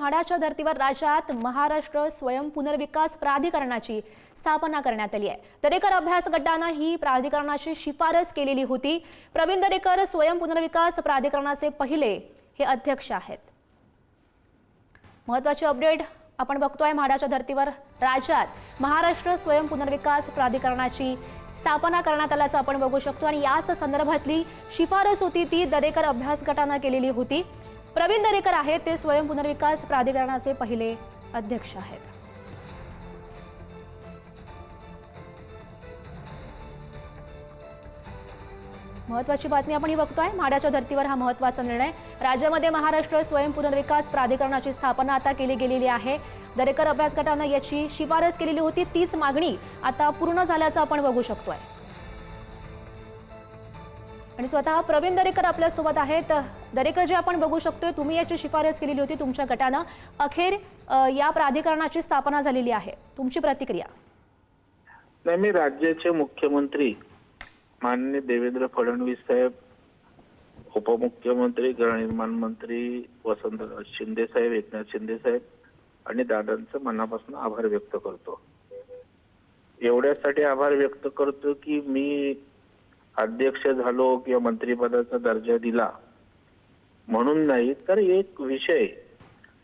म्हाडाच्या धर्तीवर राज्यात महाराष्ट्र स्वयं पुनर्विकास प्राधिकरणाची स्थापना करण्यात आली आहे. दरेकर अभ्यास गटानं ही प्राधिकरणाची शिफारस केलेली होती. प्रवीण दरेकर स्वयं पुनर्विकास प्राधिकरणाचे पहिले हे अध्यक्ष आहेत. महत्वाची अपडेट आपण बघतोय म्हाडाच्या धर्तीवर राज्यात महाराष्ट्र स्वयं पुनर्विकास प्राधिकरणाची स्थापना करण्यात आल्याचं आपण बघू शकतो. आणि याच संदर्भातली शिफारस होती ती दरेकर अभ्यास गटानं केलेली होती. प्रवीण दरेकर आहेत. ते स्वयं पुनर्विकास प्राधिकरणाचे पहिले अध्यक्ष आहेत. महत्वाची बातमी आपण ही बघतोय. माड्याच्या धर्तीवर हा महत्त्वाचा निर्णय. राज्यामध्ये महाराष्ट्र स्वयं पुनर्विकास प्राधिकरणाची स्थापना आता केली गेलेली आहे. दरेकर अभ्यास गटानं याची शिफारस केलेली होती. तीच मागणी आता पूर्ण झाल्याचं आपण बघू शकतोय. आणि स्वतः प्रवीण दरेकर आपल्यासोबत आहेत. दरेकर जे आपण बघू शकतोय तुम्ही याची शिफारस केलेली होती तुमच्या गटानं. अखेर या प्राधिकरणाची स्थापना झालेली आहे. तुमची प्रतिक्रिया? नाही मी राज्याचे मुख्यमंत्री माननीय देवेंद्र फडणवीस साहेब उपमुख्यमंत्री गृहनिर्माण मंत्री वसंत शिंदे साहेब एकनाथ शिंदे साहेब आणि दादांचं मनापासून आभार व्यक्त करतो. एवढ्यासाठी आभार व्यक्त करतो की मी अध्यक्ष झालो किंवा मंत्रिपदाचा दर्जा दिला. म्हणून नाही तर एक विषय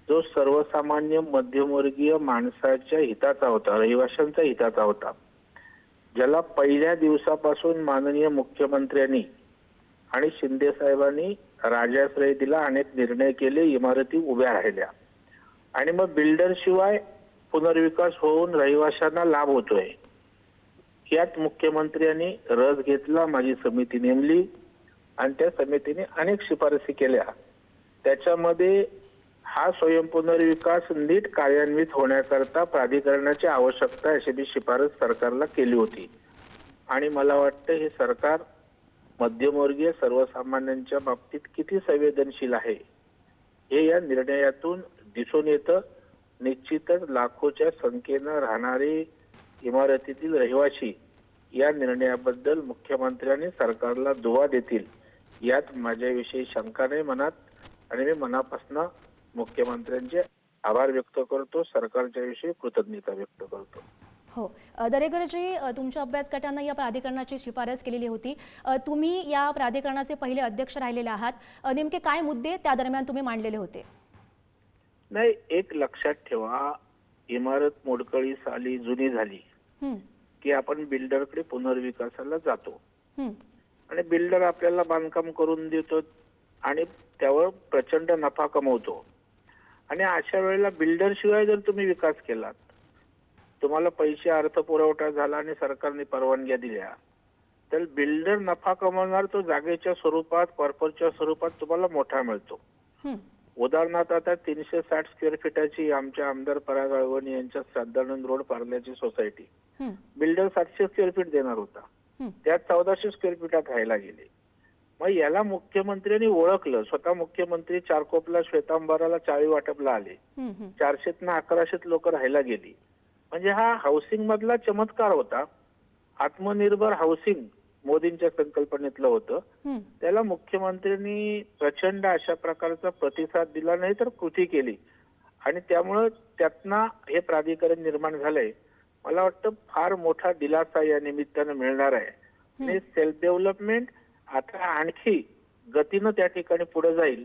जो सर्वसामान्य मध्यमवर्गीय माणसाच्या हिताचा होता रहिवाशांच्या हिताचा होता. ज्याला पहिल्या दिवसापासून माननीय मुख्यमंत्र्यांनी आणि शिंदे साहेबांनी राजाश्रय दिला अनेक निर्णय केले इमारती उभ्या राहिल्या. आणि मग बिल्डर शिवाय पुनर्विकास होऊन रहिवाशांना लाभ होतोय. यात मुख्यमंत्र्यांनी रस घेतला माझी समिती नेमली आणि त्या समितीने अनेक शिफारसी केल्या. त्याच्यामध्ये हा स्वयं पुनर्विकास नीट कार्यान्वित होण्याकरता प्राधिकरणाची आवश्यकता अशी मी शिफारस सरकारला केली होती. आणि मला वाटतं हे सरकार मध्यमवर्गीय सर्वसामान्यांच्या बाबतीत किती संवेदनशील आहे हे या निर्णयातून दिसून येतं. निश्चितच लाखोच्या संख्येनं राहणारे इमारतीतील रहिवासी या निर्णयाबद्दल मुख्यमंत्र्यांनी सरकारला दुवा देतील यात माझ्याविषयी शंका नाही मनात आणि मी मनापासून मुख्यमंत्र्यांचे आभार व्यक्त करतो सरकारच्या विषयी कृतज्ञता व्यक्त करतो. हो दरेकरजी तुमच्या अभ्यास गटानं या प्राधिकरणाची शिफारस केलेली होती. तुम्ही या प्राधिकरणाचे पहिले अध्यक्ष राहिलेले आहात. नेमके काय मुद्दे त्या दरम्यान तुम्ही मांडलेले होते? नाही एक लक्षात ठेवा इमारत मोडकळीस आली जुनी झाली. की आपण बिल्डरकडे पुनर्विकासाला जातो. आणि बिल्डर आपल्याला बांधकाम करून देतो आणि त्यावर प्रचंड नफा कमवतो. आणि अशा वेळेला बिल्डर शिवाय जर तुम्ही विकास केलात तुम्हाला पैसे अर्थपुरवठा झाला आणि सरकारने परवानग्या दिल्या तर बिल्डर नफा कमवणार तो जागेच्या स्वरूपात कॉर्पोरेटच्या स्वरूपात तुम्हाला मोठा मिळतो. उदाहरणार्थ आता तीनशे साठ स्क्वेअर फीटाची आमच्या आमदार पराग अळवणी यांच्या श्रद्धानंद रोड पार्ल्याची सोसायटी बिल्डर सातशे स्क्वेअर फीट देणार होता. त्यात चौदाशे स्क्वेअर फीटात राहायला गेले. मग याला मुख्यमंत्र्यांनी ओळखलं. स्वतः मुख्यमंत्री चारकोपला श्वेतांबराला चाळी वाटपला आले. चारशेत अकराशेत लोक राहायला गेली. म्हणजे हा हाऊसिंग मधला चमत्कार होता. आत्मनिर्भर हाऊसिंग मोदींच्या संकल्पनेतलं होतं. त्याला मुख्यमंत्र्यांनी प्रचंड अशा प्रकारचा प्रतिसाद दिला नाही तर कृती केली. आणि त्यामुळं त्यातनं हे प्राधिकरण निर्माण झालंय. मला वाटतं फार मोठा दिलासा या निमित्तानं मिळणार आहे. आणि सेल्फ डेव्हलपमेंट आता आणखी गतीनं त्या ठिकाणी पुढे जाईल.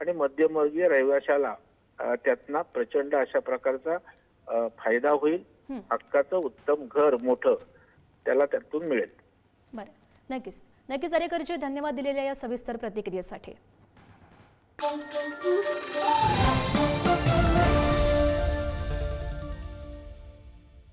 आणि मध्यमवर्गीय रहिवाशाला त्यातनं प्रचंड अशा प्रकारचा फायदा होईल. हक्काचं उत्तम घर मोठं त्याला त्यातून मिळेल. बरं. नक्कीच. नक्कीच अरेकरजी धन्यवाद दिलेल्या या सविस्तर प्रतिक्रियेसाठी.